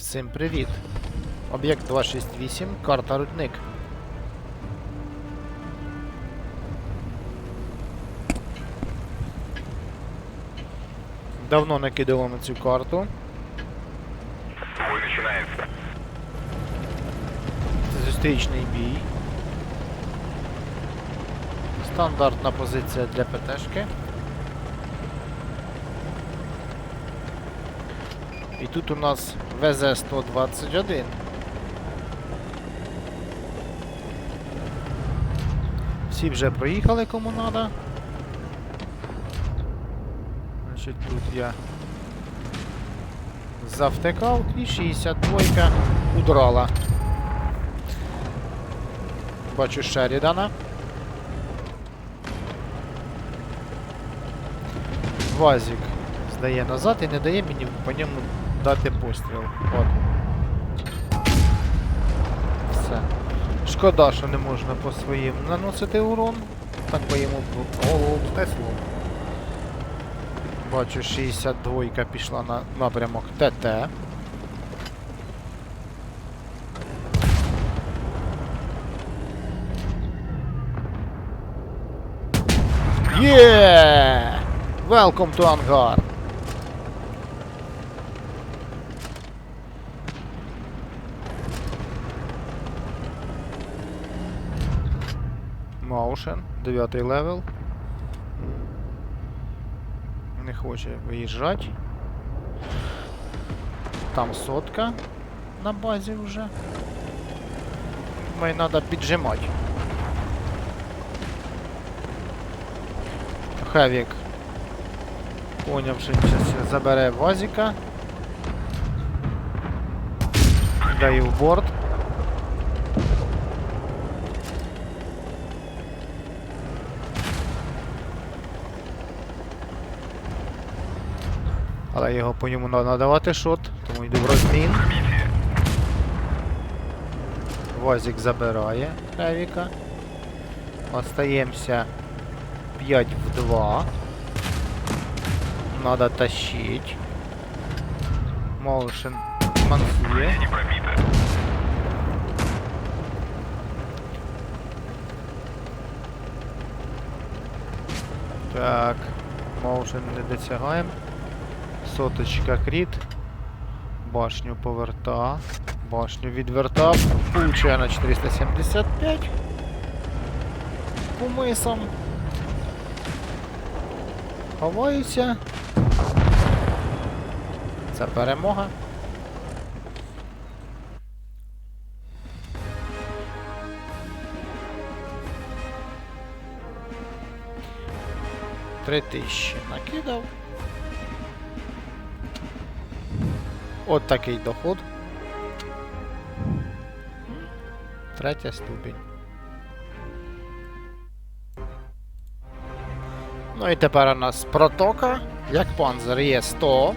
Всім привіт! Об'єкт 268, карта Рудник. Давно не кидало на цю карту. Бой начинается. Це зустрічний бій. Стандартна позиція для ПТшки. І тут у нас ВЗ-121. Всі вже проїхали кому надо. Значить тут я завтикав і 62 удрала. Бачу Шерідана. Вазік здає назад і не дає мені по ньому дати постріл. От. Все. Шкода, що не можна по своїм наносити урон. Так би йому голову снесло. Бачу, 62 пішла на напрямок ТТ. Yeah! Welcome to Angar. Моушен, 9 левел. Не хоче виїжджати. Там сотка на базі вже. Мені треба піджимати. Хевік. Понявши, зараз забере Вазіка. Даю борт. Але його по ньому треба надавати шот, тому йду в розмін. Вазік забирає Хевіка. Остаємося 5 в 2. Надо тащить. Моушен мансує. Так. Моушен не досягаємо. Соточка кріт. Башню поверта. Башню відвертав. Получає на 475. Кумисом. Ховаюся. Це перемога. Три тисячі накидав. От такий доход. Третя ступінь. Ну і тепер у нас протока. Як панзер є 100.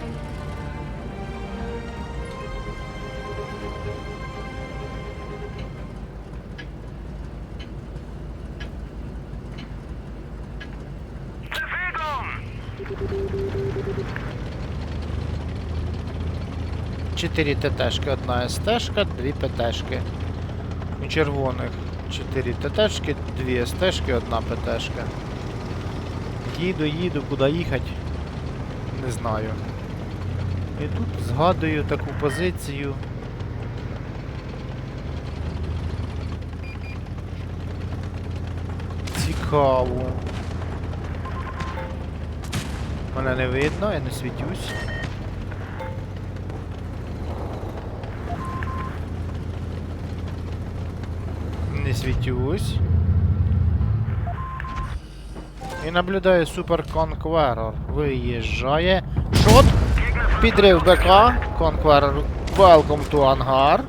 Чотири ТТшки, одна СТшка, дві ПТшки. У червоних 4 ТТшки, дві СТшки, одна ПТшка. Їду, їду, куди їхати, не знаю. І тут згадую таку позицію. Цікаво. Мене не видно, я не світюсь. Не світюсь. І наблюдаю Супер Конкверор. Виїжджає. Шот! Підрив БК. Конкверор. Welcome to ангар.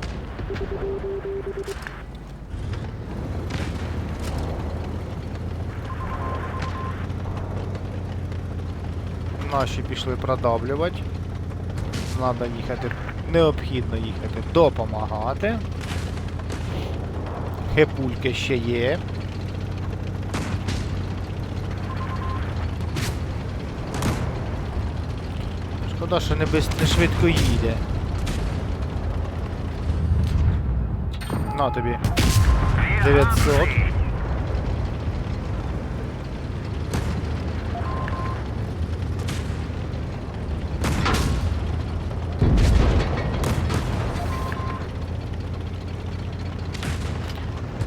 Наші пішли продавлювати. Треба їхати. Необхідно їхати допомагати. Хепульки ще є. Шкода, що не, без, не швидко їде. На тобі. 900.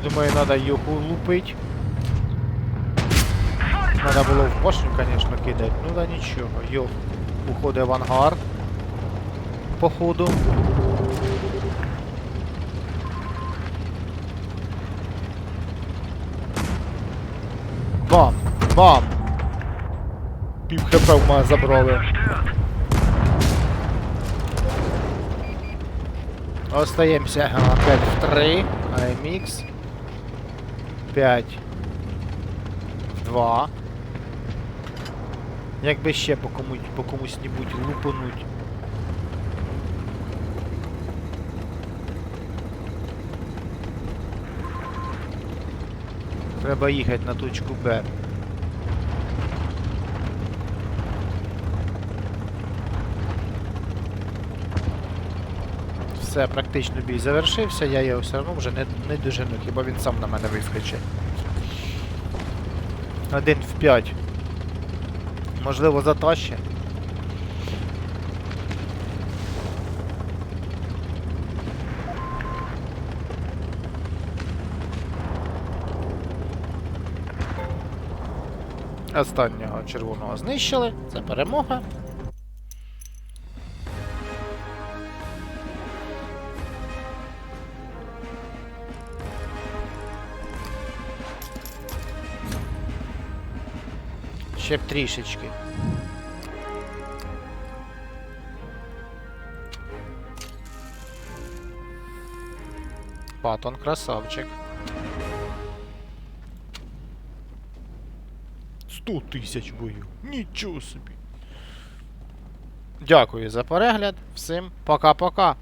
Думаю, надо його лупить. Надо було в башню, конечно, кидать. Ну да нічого. Йох уходить в ангар. Походу. Бам! Бам! Пів хп в мене забрали. Остаємося опять в 3. AMX. 5. В 2. Якби ще по комусь по комусь нібудь лупануть. Треба їхати на точку Б. Все, практично бій завершився, я його все одно вже не, не дожену, хіба він сам на мене вискочить. Один в п'ять. Можливо, затащить. Останнього червоного знищили. Це перемога. Ще б трішечки. Патон красавчик. 100 тисяч бою. Нічого собі. Дякую за перегляд. Всім пока-пока.